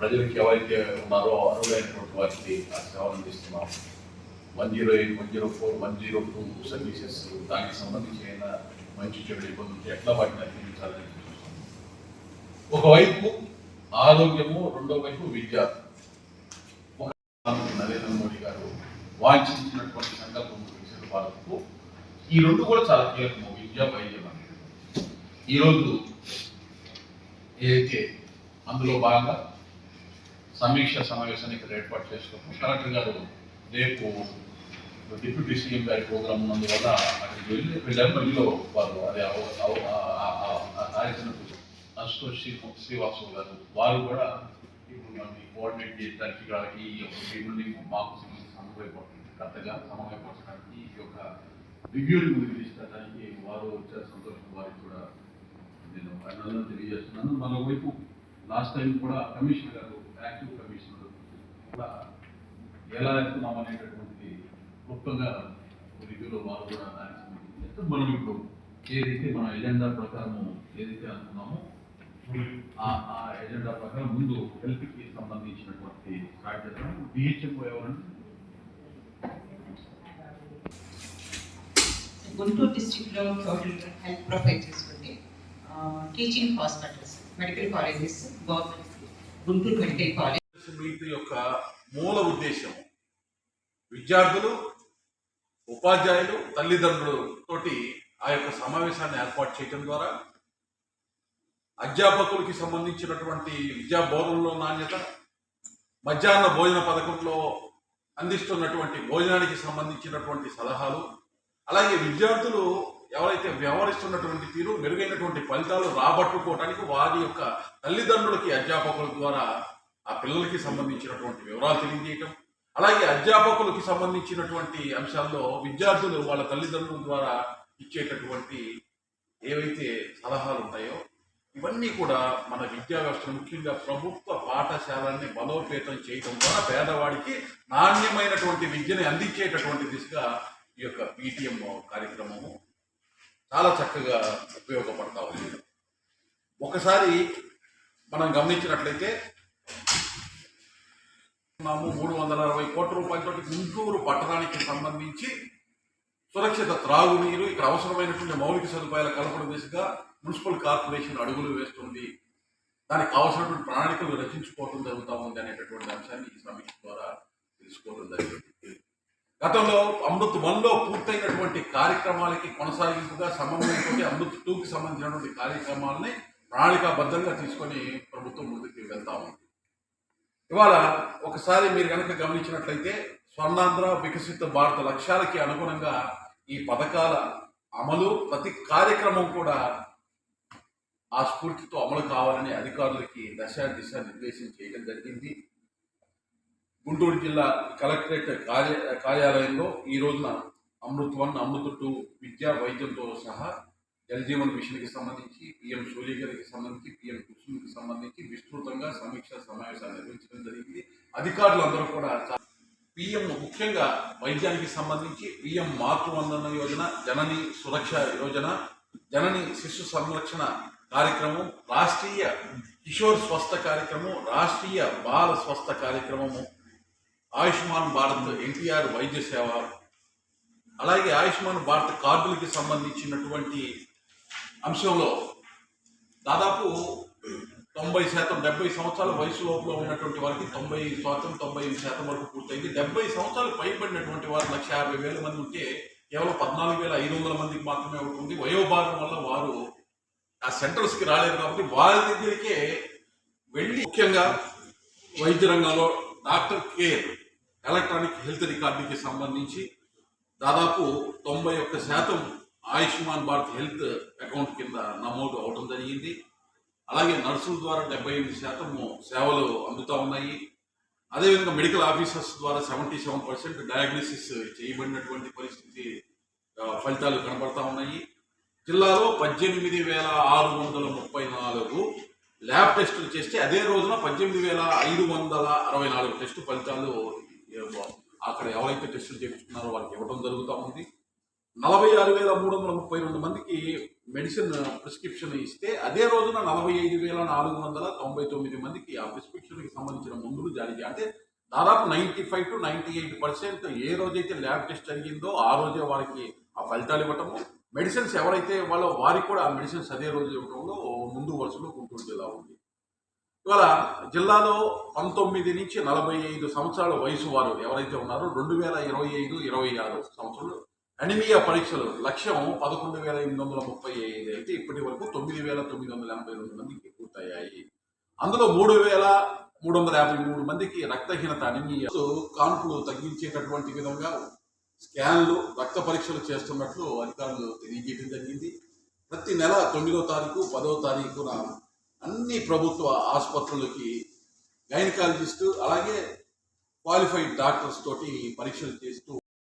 ప్రజలకు ఎవరైతే ఉన్నారో అర్హులైనటువంటి వారికి ఆ సేవలు అందిస్తున్నాం one zero eight one zero four one zero two services దానికి సంబంధించి అయిన మంచి చెడు ఇబ్బందులు ఎట్లా వాటిని అందించాలని ఒకవైపు ఆరోగ్యము రెండో వైపు విద్య. నరేంద్ర మోడీ గారు వాంఛించినటువంటి సంకల్పం వికసిత భారత్కు ఈ రెండు కూడా చాలా కీలకము విద్య వైద్యం అనేది ఈరోజు ఏదైతే అందులో భాగంగా సమీక్ష సమావేశానికి ఏర్పాటు చేసుకున్నాం కలెక్టర్ గారు రేపు డిప్యూటీ సీఎం గారి ప్రోగ్రాం ఉన్నందువల్ల అక్కడికి వెళ్ళి వెళ్ళారు. వారు అదే ఆ- ఆయన అశుతోష్ శ్రీ శ్రీవాసు గారు వారు కూడా ఇప్పుడు మనకి కోఆర్డినేట్ చేయడానికి ఈ యొక్క టేబుల్ని మాకు సమన్వయపడుతుంది కరెక్ట్గా సమన్వయపరచడానికి ఈ యొక్క రివ్యూని ముందుకు తీసుకెళ్ళడానికి వారు వచ్చే సంతోషం వారికి కూడా నేను అభినందనలు తెలియజేస్తున్నాను. మరోవైపు లాస్ట్ టైం కూడా కమిషనర్ గారు కూడా ఎలా వెళ్తున్నాం అనేటటువంటి క్లుప్తంగా రివ్యూలో వారు కూడా దానికి సంబంధించి మనం ఇప్పుడు ఏదైతే మన ఎజెండా ప్రకారము ఏదైతే అనుకున్నామో ఆ ఎజెండా ప్రకారం ముందు హెల్త్కి సంబంధించినటువంటి స్టార్ట్ చేద్దాం డిహెచ్ఎంఓ ఎవరంటే గుంటూరు డిస్టిక్లో టోటల్ హెల్త్ ప్రొవైడ్ చేసుకుంటే teaching hospitals medical colleges government Guntur medical college. Meet యొక్క మూల ఉద్దేశం విద్యార్థులు ఉపాధ్యాయులు తల్లిదండ్రులు తోటి ఆ యొక్క సమావేశాన్ని ఏర్పాటు చేయడం ద్వారా అధ్యాపకులకి సంబంధించినటువంటి విద్యా బోధనలో నాణ్యత మధ్యాహ్న భోజన పథకంలో అందిస్తున్నటువంటి భోజనానికి సంబంధించినటువంటి సలహాలు అలాగే విద్యార్థులు ఎవరైతే వ్యవహరిస్తున్నటువంటి తీరు మెరుగైనటువంటి ఫలితాలు రాబట్టుకోవడానికి వారి యొక్క తల్లిదండ్రులకి అధ్యాపకుల ద్వారా ఆ పిల్లలకి సంబంధించినటువంటి వివరాలు తెలియజేయటం అలాగే అధ్యాపకులకి సంబంధించినటువంటి అంశాల్లో విద్యార్థులు వాళ్ళ తల్లిదండ్రుల ద్వారా ఇచ్చేటటువంటి ఏవైతే సలహాలు ఉంటాయో ఇవన్నీ కూడా మన విద్యా వ్యవస్థ ముఖ్యంగా ప్రభుత్వ పాఠశాలల్ని బలోపేతం చేయడం ద్వారా పేదవాడికి నాణ్యమైనటువంటి విద్యని అందించేటటువంటి దిశగా ఈ యొక్క పీటీఎం కార్యక్రమము చాలా చక్కగా ఉపయోగపడతా ఉంది. ఒకసారి మనం గమనించినట్లయితే మూడు వందల అరవై కోట్ల రూపాయలతో గుంటూరు పట్టణానికి సంబంధించి సురక్షిత త్రాగునీరు ఇక్కడ అవసరమైనటువంటి మౌలిక సదుపాయాల కల్పన దిశగా మున్సిపల్ కార్పొరేషన్ అడుగులు వేస్తుంది. దానికి కావాల్సినటువంటి ప్రణాళికలు రచించుకోవడం జరుగుతూ ఉంది అనేటటువంటి అంశాన్ని ఈ సమీక్ష ద్వారా తెలుసుకోవడం జరిగింది. గతంలో అమృత్ వన్లో పూర్తయినటువంటి కార్యక్రమాలకి కొనసాగింపుగా సమన్వయంతో అమృత్ టూకి సంబంధించినటువంటి కార్యక్రమాలని ప్రణాళికాబద్ధంగా తీసుకొని ప్రభుత్వం ముందుకు వెళ్తా ఉంది. ఇవాళ ఒకసారి మీరు కనుక గమనించినట్లయితే స్వర్ణాంధ్ర వికసిత భారత లక్ష్యాలకి అనుగుణంగా ఈ పథకాల అమలు ప్రతి కార్యక్రమం కూడా ఆ స్ఫూర్తితో అమలు కావాలని అధికారులకి దశ దిశ నిర్దేశం చేయడం జరిగింది. గుంటూరు జిల్లా కలెక్టరేట్ కార్య కార్యాలయంలో ఈ రోజున అమృత్ వన్ అమృత్ టూ విద్యా వైద్యంతో సహా జలజీవన్ మిషన్కి సంబంధించి పిఎం సూర్యగారికి సంబంధించి పిఎం కుసుమ్కి సంబంధించి విస్తృతంగా సమీక్ష సమావేశాలు నిర్వహించడం జరిగింది. అధికారులందరూ కూడా పిఎం ముఖ్యంగా వైద్యానికి సంబంధించి పిఎం మాతృవందన యోజన జనని సురక్ష యోజన జనని శిశు సంరక్షణ కార్యక్రమం రాష్ట్రీయ కిషోర్ స్వస్థ కార్యక్రమం రాష్ట్రీయ బాల స్వస్థ కార్యక్రమము ఆయుష్మాన్ భారత్ ఎన్టీఆర్ వైద్య సేవ అలాగే ఆయుష్మాన్ భారత్ కార్డులకి సంబంధించినటువంటి అంశంలో దాదాపు తొంభై శాతం డెబ్బై సంవత్సరాల వయసు లోపల ఉన్నటువంటి వారికి తొంభై శాతం తొంభై ఐదు శాతం వరకు పూర్తయింది. డెబ్బై సంవత్సరాలు పైబడినటువంటి వారు లక్ష యాభై వేల మంది ఉంటే కేవలం పద్నాలుగు వేల ఐదు వందల మందికి మాత్రమే ఉంటుంది వయోభాగం వల్ల వారు ఆ సెంటర్స్కి రాలేరు కాబట్టి వారి దగ్గరికే వెళ్ళి ముఖ్యంగా వైద్య రంగంలో డాక్టర్ కేర్ ఎలక్ట్రానిక్ హెల్త్ రికార్డుకి సంబంధించి దాదాపు తొంభై ఒక్క శాతం ఆయుష్మాన్ భారత్ హెల్త్ అకౌంట్ కింద నమోదు అవడం జరిగింది. అలాగే నర్సుల ద్వారా డెబ్బై ఎనిమిది శాతము సేవలు అందుతూ ఉన్నాయి. అదేవిధంగా మెడికల్ ఆఫీసర్స్ ద్వారా సెవెంటీ సెవెన్ పర్సెంట్ డయాగ్నోసిస్ చేయబడినటువంటి పరిస్థితి ఫలితాలు కనబడతా ఉన్నాయి. జిల్లాలో పద్దెనిమిది వేల ఆరు వందల ముప్పై నాలుగు ల్యాబ్ టెస్టులు చేస్తే అదే రోజున పద్దెనిమిది వేల ఐదు వందల అరవై నాలుగు టెస్టు ఫలితాలు అక్కడ ఎవరైతే టెస్టులు చేయించుకున్నారో వాళ్ళకి ఇవ్వడం జరుగుతూ ఉంది నలభై ఆరు వేల మూడు వందల ముప్పై రెండు మందికి మెడిసిన్ ప్రిస్క్రిప్షన్ ఇస్తే అదే రోజున నలభై ఐదు వేల నాలుగు వందల తొంభై తొమ్మిది మందికి ఆ ప్రిస్క్రిప్షన్కి సంబంధించిన మందులు జారీ చేయాలి అంటే దాదాపు ninety five to ninety eight percent ఏ రోజైతే ల్యాబ్ టెస్ట్ జరిగిందో ఆ రోజే వారికి ఆ ఫలితాలు ఇవ్వటము. మెడిసిన్స్ ఎవరైతే ఇవ్వాలో వారికి కూడా ఆ మెడిసిన్స్ అదే రోజు ఇవ్వడంలో ముందు వరుసలో గుంటూరు జిల్లా ఉంది. ఇవాళ జిల్లాలో పంతొమ్మిది నుంచి నలభై ఐదు సంవత్సరాల వయసు వారు ఎవరైతే ఉన్నారో రెండు వేల ఇరవై ఐదు ఇరవై ఆరు సంవత్సరాలు అనిమియా పరీక్షలు లక్ష్యం పదకొండు వేల ఎనిమిది వందల ముప్పై ఐదు అయితే ఇప్పటి వరకు తొమ్మిది వేల తొమ్మిది వందల ఎనభై రెండు మందికి పూర్తయ్యాయి. అందులో మూడు వేల మూడు వందల యాభై మూడు మందికి రక్తహీనత అనిమియా కాన్పులు తగ్గించేటటువంటి విధంగా స్కాన్లు రక్త పరీక్షలు చేస్తున్నట్లు అధికారులు తెలియజేయడం జరిగింది. ప్రతి నెల తొమ్మిదో తారీఖు పదో తారీఖున అన్ని ప్రభుత్వ ఆసుపత్రులకి గైనకాలజిస్టు అలాగే క్వాలిఫైడ్ డాక్టర్స్ తోటి పరీక్షలు చేస్తూ